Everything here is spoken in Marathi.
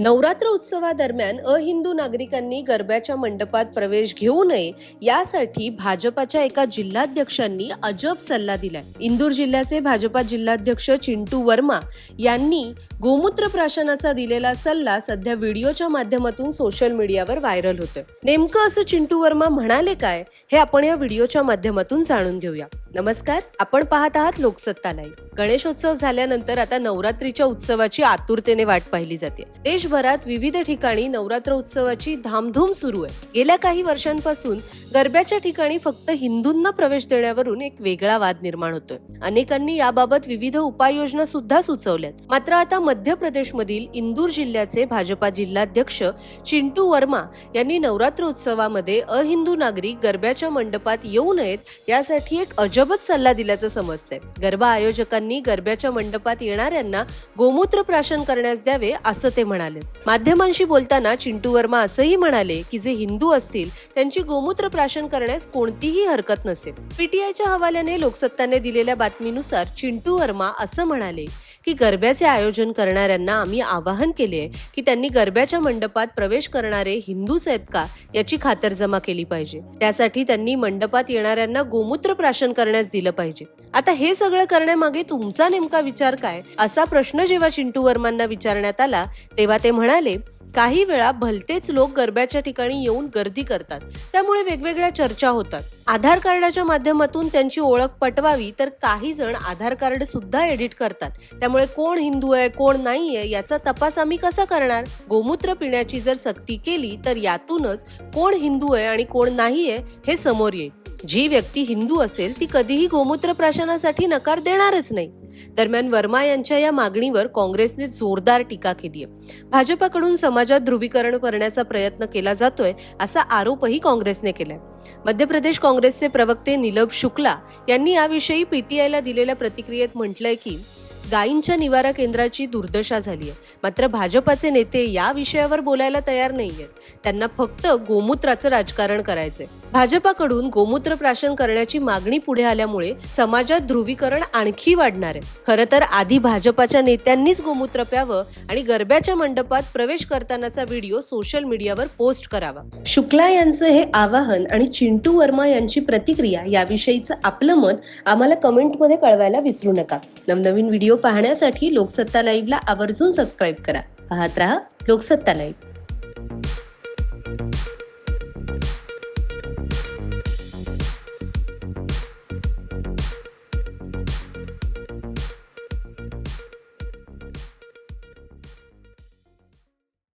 नवरात्र उत्सवादरम्यान अहिंदू नागरिकांनी गरब्याच्या मंडपात प्रवेश घेऊ नये यासाठी भाजपाच्या एका जिल्हाध्यक्षांनी अजब सल्ला दिलाय. इंदूर जिल्ह्याचे भाजपा जिल्हाध्यक्ष चिंटू वर्मा यांनी गोमूत्र प्राशनाचा दिलेला सल्ला सध्या व्हिडिओच्या माध्यमातून सोशल मीडियावर व्हायरल होतोय. नेमकं असं चिंटू वर्मा म्हणाले काय हे आपण या व्हिडिओच्या माध्यमातून जाणून घेऊया. नमस्कार आपण पाहत आहात लोकसत्ता लाईव्ह. गणेशोत्सव झाल्यानंतर आता नवरात्रीच्या उत्सवाची आतुरतेने वाट पाहिली जाते. देशभरात विविध ठिकाणी नवरात्र उत्सवाची धामधूम सुरू आहे. गेल्या काही वर्षांपासून गरब्याच्या ठिकाणी फक्त हिंदूंना प्रवेश देण्यावरून एक वेगळा वाद निर्माण होतोय. अनेकांनी याबाबत विविध उपाययोजना सुद्धा सुचवल्यात. मात्र आता मध्य प्रदेशमधील इंदूर जिल्ह्याचे भाजपा जिल्हाध्यक्ष चिंटू वर्मा यांनी नवरात्र उत्सवामध्ये अहिंदू नागरिक गरब्याच्या मंडपात येऊ नयेत यासाठी एक अजबच सल्ला दिल्याचं समजतंय. गरबा आयोजकांनी गरब्याच्या मंडपात येणाऱ्यांना गोमूत्र प्राशन करण्यास द्यावे असं ते म्हणाले. माध्यमांशी बोलताना चिंटू वर्मा असंही म्हणाले की जे हिंदू असतील त्यांची गोमूत्र प्राशन करण्यास कोणतीही हरकत नसेल. पीटीआयच्या हवाल्याने लोकसत्ताने दिलेल्या बातमीनुसार चिंटू वर्मा असं म्हणाले की गरब्याचे आयोजन करणाऱ्यांना आम्ही आवाहन केले की त्यांनी गरब्याच्या मंडपात प्रवेश करणारे हिंदूच आहेत का याची खातरजमा केली पाहिजे. त्यासाठी त्यांनी मंडपात येणाऱ्यांना गोमूत्र प्राशन करण्यास दिलं पाहिजे. आता हे सगळं करण्यामागे तुमचा नेमका विचार काय? असा प्रश्न जेव्हा चिंटू वर्मांना विचारण्यात आला तेव्हा ते म्हणाले काही वेळा भलतेच लोक गरब्याच्या ठिकाणी येऊन गर्दी करतात. त्यामुळे वेगवेगळ्या चर्चा होतात. आधार कार्डाच्या माध्यमातून त्यांची ओळख पटवावी तर काही जण आधार कार्ड सुद्धा एडिट करतात. त्यामुळे कोण हिंदू आहे कोण नाहीये याचा तपास आम्ही कसा करणार? गोमूत्र पिण्याची जर सक्ती केली तर यातूनच कोण हिंदू आहे आणि कोण नाहीये हे समोर येईल. जी व्यक्ती हिंदू असेल ती कधीही गोमूत्र प्राशनासाठी नकार देणारच नाही. दरम्यान वर्मा यांच्या या मागणीवर काँग्रेसने जोरदार टीका केली आहे भाजपाकडून समाजात ध्रुवीकरण करण्याचा प्रयत्न केला जातोय असा आरोपही काँग्रेसने केलाय. मध्य प्रदेश काँग्रेसचे प्रवक्ते निलभ शुक्ला यांनी याविषयी पीटीआयला दिलेल्या प्रतिक्रियेत म्हटलंय की गायींच्या निवारा केंद्राची दुर्दशा झाली आहे. मात्र भाजपाचे नेते या विषयावर बोलायला तयार नाहीयेत. त्यांना फक्त गोमूत्राचं राजकारण करायचंय. भाजपाकडून गोमूत्र प्राशन करण्याची मागणी पुढे आल्यामुळे समाजात ध्रुवीकरण आणखी वाढणार आहे. खरं तर आधी भाजपाच्या नेत्यांनीच गोमूत्र प्यावं आणि गरब्याच्या मंडपात प्रवेश करतानाचा व्हिडिओ सोशल मीडियावर पोस्ट करावा. शुक्ला यांचं हे आवाहन आणि चिंटू वर्मा यांची प्रतिक्रिया याविषयीचं आपलं मत आम्हाला कमेंटमध्ये कळवायला विसरू नका. नवनवीन व्हिडिओ पाहण्यासाठी लोकसत्ता लाईव्हला आवर्जून सबस्क्राईब करा. पाहत रहा लोकसत्ता लाईव्ह.